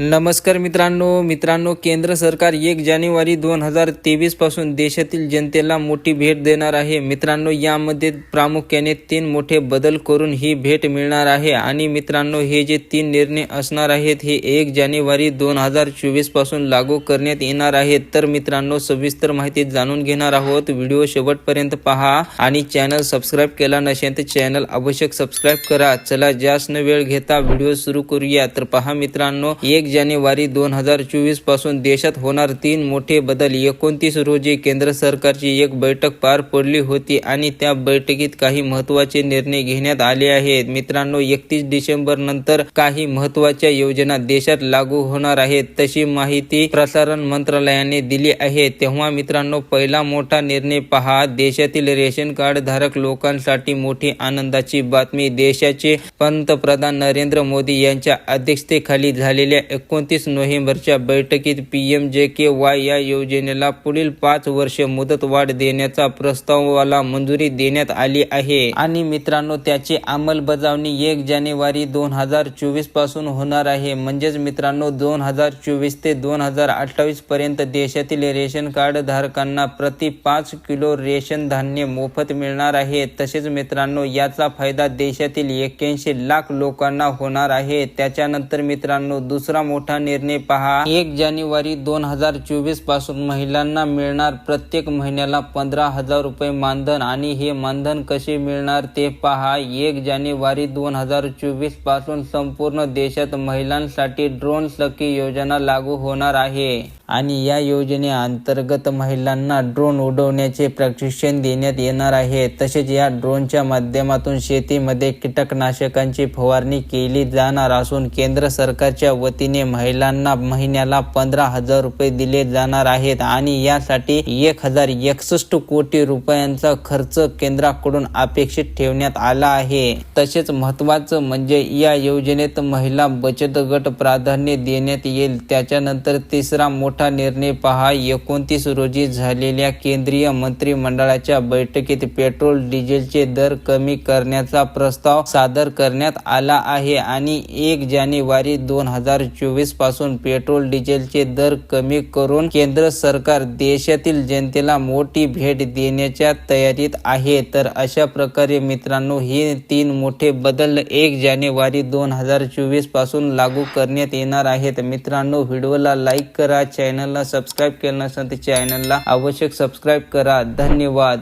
नमस्कार मित्रांनो. मित्रांनो केंद्र सरकार एक जानेवारी दोन हजार तेवीसपासून देशातील जनतेला मोठी भेट देणार आहे. मित्रांनो यामध्ये प्रामुख्याने तीन मोठे बदल करून ही भेट मिळणार आहे. आणि मित्रांनो हे जे तीन निर्णय असणार आहेत हे एक जानेवारी दोन हजार चोवीसपासून लागू करण्यात येणार आहेत. तर मित्रांनो सविस्तर माहिती जाणून घेणार आहोत. व्हिडिओ शेवटपर्यंत पहा आणि चॅनल सबस्क्राईब केला नसेल तर चॅनल आवश्यक सबस्क्राईब करा. चला जास्त न वेळ घेता व्हिडिओ सुरू करूया. तर पहा मित्रांनो एक जानेवारी दोन हजार चोवीसपासून देशात होणार तीन मोठे बदल. एकोणतीस रोजी केंद्र सरकारची एक बैठक पार पडली होती आणि त्या बैठकीत काही महत्त्वाचे निर्णय घेण्यात आले आहेत. मित्रांनो एकतीस डिसेंबर नंतर काही महत्त्वाच्या योजना देशात लागू होणार आहेत. तशी माहिती प्रसारण मंत्रालयाने दिली आहे. तेव्हा मित्रांनो पहिला मोठा निर्णय पहा. देशातील रेशन कार्ड धारक लोकांसाठी मोठी आनंदाची बातमी. देशाचे पंतप्रधान नरेंद्र मोदी यांच्या अध्यक्षतेखाली झालेल्या एकोणतीस नोव्हेंबरच्या बैठकीत पीएम जे के वाय या योजनेला पुढील पाच वर्ष मुदतवाढ देण्याचा प्रस्तावाला मंजुरी देण्यात आली आहे. आणि मित्रांनो त्याची अंमलबजावणी एक जानेवारी दोन हजार चोवीसपासून होणार आहे. म्हणजेच मित्रांनो दोन हजार चोवीस ते दोन हजार अठ्ठावीस पर्यंत देशातील रेशन कार्ड धारकांना प्रति पाच किलो रेशन धान्य मोफत मिळणार आहे. तसेच मित्रांनो याचा फायदा देशातील एक्क्याऐंशी लाख लोकांना होणार आहे. त्याच्यानंतर मित्रांनो दुसरा मोठा निर्णय पहा. एक जानेवारी दोन हजार चोवीसपासून महिलांना मिळणार प्रत्येक महिन्याला पंधरा हजार रुपये मानधन आणि हे मानधन कसे मिळणार ते पहा. एक जानेवारी दोन हजार चोवीसपासून संपूर्ण देशात महिलांसाठी ड्रोन सखी योजना लागू होणार आहे. आणि या योजनेअंतर्गत महिलांना ड्रोन उडवण्याचे प्रशिक्षण देण्यात येणार आहे. तसेच या ड्रोनच्या माध्यमातून शेतीमध्ये कीटकनाशकांची फवारणी केली जाणार असून केंद्र सरकारच्या वतीने महिलांना महिन्याला पंधरा हजार रुपये दिले जाणार आहेत आणि यासाठी एक हजार एकसष्ट कोटी रुपयांचा खर्च केंद्राकडून अपेक्षित ठेवण्यात आला आहे. तसेच महत्वाचं म्हणजे या योजनेत महिला बचत गट प्राधान्य देण्यात येईल. त्याच्यानंतर तिसरा मोठा निर्णय पहा. एकोणतीस रोजी झालेल्या केंद्रीय मंत्रिमंडळाच्या बैठकीत पेट्रोल डिझेलचे दर कमी करण्याचा प्रस्ताव सादर करण्यात आला आहे आणि एक जानेवारी दोन हजार चोवीसपासून पेट्रोल डिझेलचे दर कमी करून केंद्र सरकार देशातील जनतेला मोठी भेट देण्याच्या तयारीत आहे. तर अशा प्रकारे मित्रांनो हे तीन मोठे बदल एक जानेवारी दोन हजार चोवीसपासून लागू करण्यात येणार आहेत. मित्रांनो व्हिडिओला लाईक करा चॅनलला सबस्क्राईब केलं नसेल तर चॅनलला आवश्यक सबस्क्राईब करा. धन्यवाद.